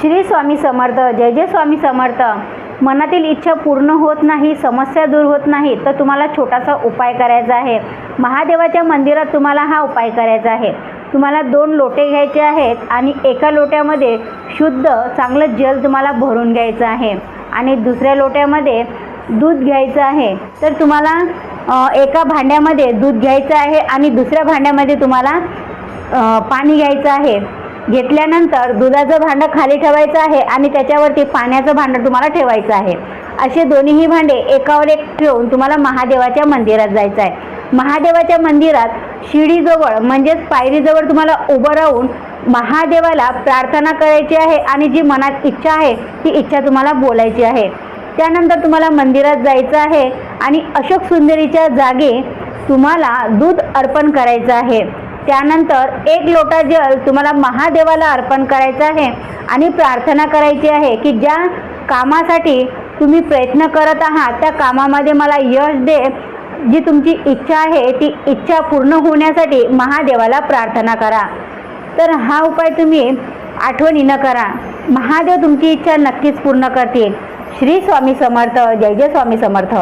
श्री स्वामी समर्थ जय जय स्वामी समर्थ. मनातील इच्छा पूर्ण होत नाही समस्या दूर होत नाही तर तुम्हाला छोटासा उपाय करायचा आहे. महादेवाच्या मंदिरात तुम्हाला हा उपाय करायचा आहे. तुम्हाला दोन लोटे घ्यायचे आहेत आणि एका लोट्यामध्ये शुद्ध चांगलं जल तुम्हाला भरून घ्यायचं आहे. आणि दुसऱ्या लोट्यामध्ये दूध घ्यायचं आहे. तर तुम्हाला एका भांड्यामध्ये दूध घ्यायचं आहे आणि दुसऱ्या भांड्यामध्ये तुम्हाला पाणी घ्यायचं आहे. घेतल्यानंतर दुधाचं भांडं खाली ठेवायचं आहे आणि त्याच्यावरती पाण्याचं भांडं तुम्हाला ठेवायचं आहे. असे दोन्हीही भांडे एकावर एक ठेवून तुम्हाला महादेवाच्या मंदिरात जायचं आहे. महादेवाच्या मंदिरात शिडीजवळ म्हणजेच पायरीजवळ तुम्हाला उभं राहून महादेवाला प्रार्थना करायची आहे आणि जी मनात इच्छा आहे ती इच्छा तुम्हाला बोलायची आहे. त्यानंतर तुम्हाला मंदिरात जायचं आहे आणि अशोक सुंदरीच्या जागे तुम्हाला दूध अर्पण करायचं आहे. त्यानंतर एक लोटा जल तुम्हाला महादेवाला अर्पण करायचं आहे आणि प्रार्थना करायची आहे की ज्या कामासाठी तुम्ही प्रयत्न करत आहात त्या कामामध्ये मला यश दे. जी तुमची इच्छा आहे ती इच्छा पूर्ण होण्यासाठी महादेवाला प्रार्थना करा. तर हा उपाय तुम्ही आठवणीनं करा. महादेव तुमची इच्छा नक्कीच पूर्ण करतील. श्री स्वामी समर्थ. जय जय स्वामी समर्थ.